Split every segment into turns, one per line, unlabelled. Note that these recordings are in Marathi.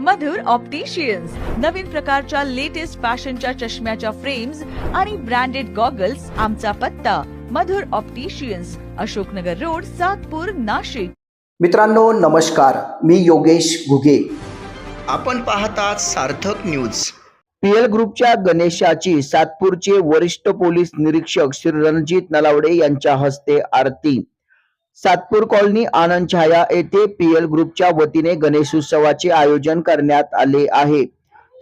मधुर ऑप्टिशियन्स नवीन प्रकारच्या लेटेस्ट फॅशनच्या चष्म्याच्या फ्रेम्स आणि ब्रँडेड गॉगल्स आमचा पत्ता. Madhur opticians Ashoknagar road Satpur Nashik.
मित्रांनो नमस्कार. मी योगेश घुगे.
आपण पाहतात सार्थक न्यूज
पीएल ग्रुपच्या गणेशाची सातपूरचे वरिष्ठ पोलीस निरीक्षक श्री रणजित नलावडे यांच्या हस्ते आरती. सातपूर कॉलनी आनंद छाया येथे पीएल ग्रुपच्या वतीने गणेशोत्सवाचे आयोजन करण्यात आले आहे.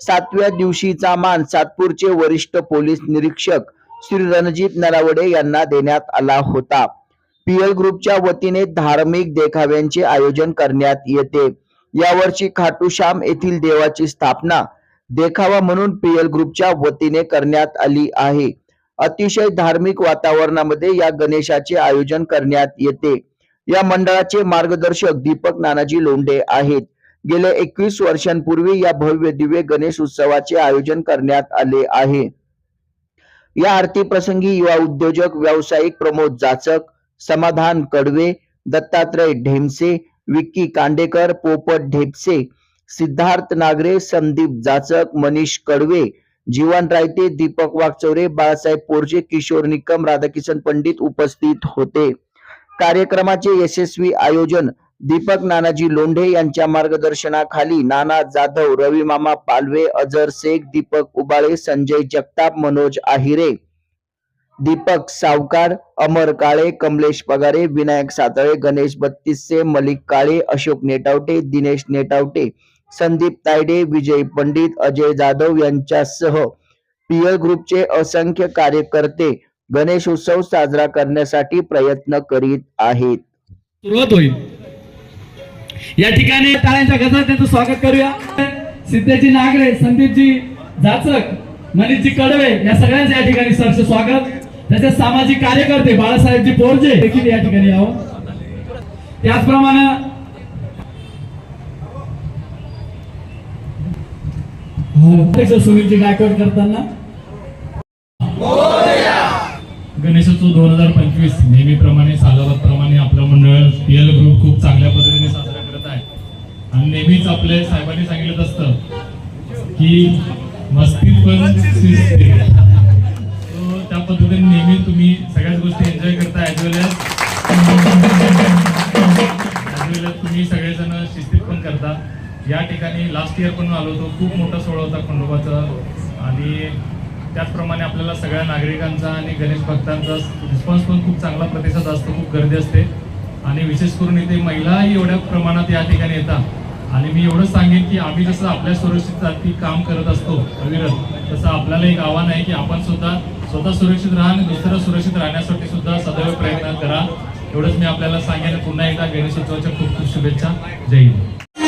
सातव्या दिवशीचा मान सातपूरचे वरिष्ठ पोलीस निरीक्षक श्री रणजित नरावडे यांना देण्यात आला होता. पीएल ग्रुपच्या वतीने धार्मिक देखाव्यांचे आयोजन करण्यात येते. यावर्षी खाटूश्याम येथील देवाची स्थापना देखावा म्हणून पीएल ग्रुपच्या वतीने करण्यात आली आहे. अतिशय धार्मिक वातावरणामध्ये या गणेशाचे आयोजन करण्यात येते. या मंडळाचे मार्गदर्शक दीपक नानाजी लोंढे आहेत. गेल्या एकवीस वर्षांपूर्वी या भव्य दिव्य गणेश उत्सवाचे आयोजन करण्यात आले आहे. या आरती प्रसंगी युवा उद्योजक व्यावसायिक प्रमोद जाचक समाधान कडवे दत्तात्रय ढेमसे विक्की कांडेकर पोपट ढेपसे सिद्धार्थ नागरे संदीप जाचक मनीष कडवे जीवन रायते दीपक वागचौरे बाळासाहेब पोरजे किशोर निकम राधाकिशन पंडित उपस्थित होते. कार्यक्रमाचे यशस्वी आयोजन दीपक नानाजी लोंढे यांच्या मार्गदर्शनाखाली नाना जाधव रविमामा पालवे अजर शेख दीपक उबाळे संजय जगताप मनोज आहिरे दीपक सावकार अमर काळे कमलेश पगारे विनायक सातळे गणेश बत्तीसे मलिक काळे अशोक नेटावटे दिनेश नेटावटे संदीप तायडे विजय पंडित अजय जाधव यांच्यासह पीएल ग्रुपचे असंख्य कार्यकर्ते गणेश उत्सव साजरा करण्यासाठी प्रयत्न करीत आहेत.
सुरुवात होईल. या ठिकाणी टाळ्यांच्या गजरात त्यांचं स्वागत करूया. सिद्धेजी नागरे संदीपजी जाचक मनीषजी कडवे या सगळ्यांचं या ठिकाणी सरचं स्वागत. त्याचे सामाजिक कार्यकर्ते बाळासाहेबजी बोरजे देखील या ठिकाणी यावं त्याचप्रमाणे सुनीलजी गायकवाड करताना. गणेशोत्सव दोन हजार पंचवीस नेहमीप्रमाणे सालाबादप्रमाणे आपलं मंडळ पीएल ग्रुप खूप चांगल्या पद्धतीने साजरा करत आहे. आणि नेहमीच आपल्या साहेबांनी सांगितलं असतं की मस्तीत पण त्या पद्धतीने नेहमी तुम्ही या ठिकाणी लास्ट इयर पण आलो होतो. खूप मोठा सोहळा होता खंडोबाचा. आणि त्याचप्रमाणे आपल्याला सगळ्या नागरिकांचा आणि गणेश भक्तांचा रिस्पॉन्स पण खूप चांगला प्रतिसाद असतो. खूप गर्दी असते. आणि विशेष करून इथे महिलाही एवढ्या प्रमाणात या ठिकाणी येतात. आणि मी एवढंच सांगेन की आम्ही जसं आपल्या सुरक्षितसाठी काम करत असतो अविरत तसं आपल्याला एक आव्हान आहे की आपण सुद्धा स्वतः सुरक्षित राहा आणि दुसरं सुरक्षित राहण्यासाठी सुद्धा सदैव प्रयत्न करा. एवढंच मी आपल्याला सांगेन. पुन्हा एकदा गणेशोत्सवाच्या खूप खूप शुभेच्छा. जय हिंद.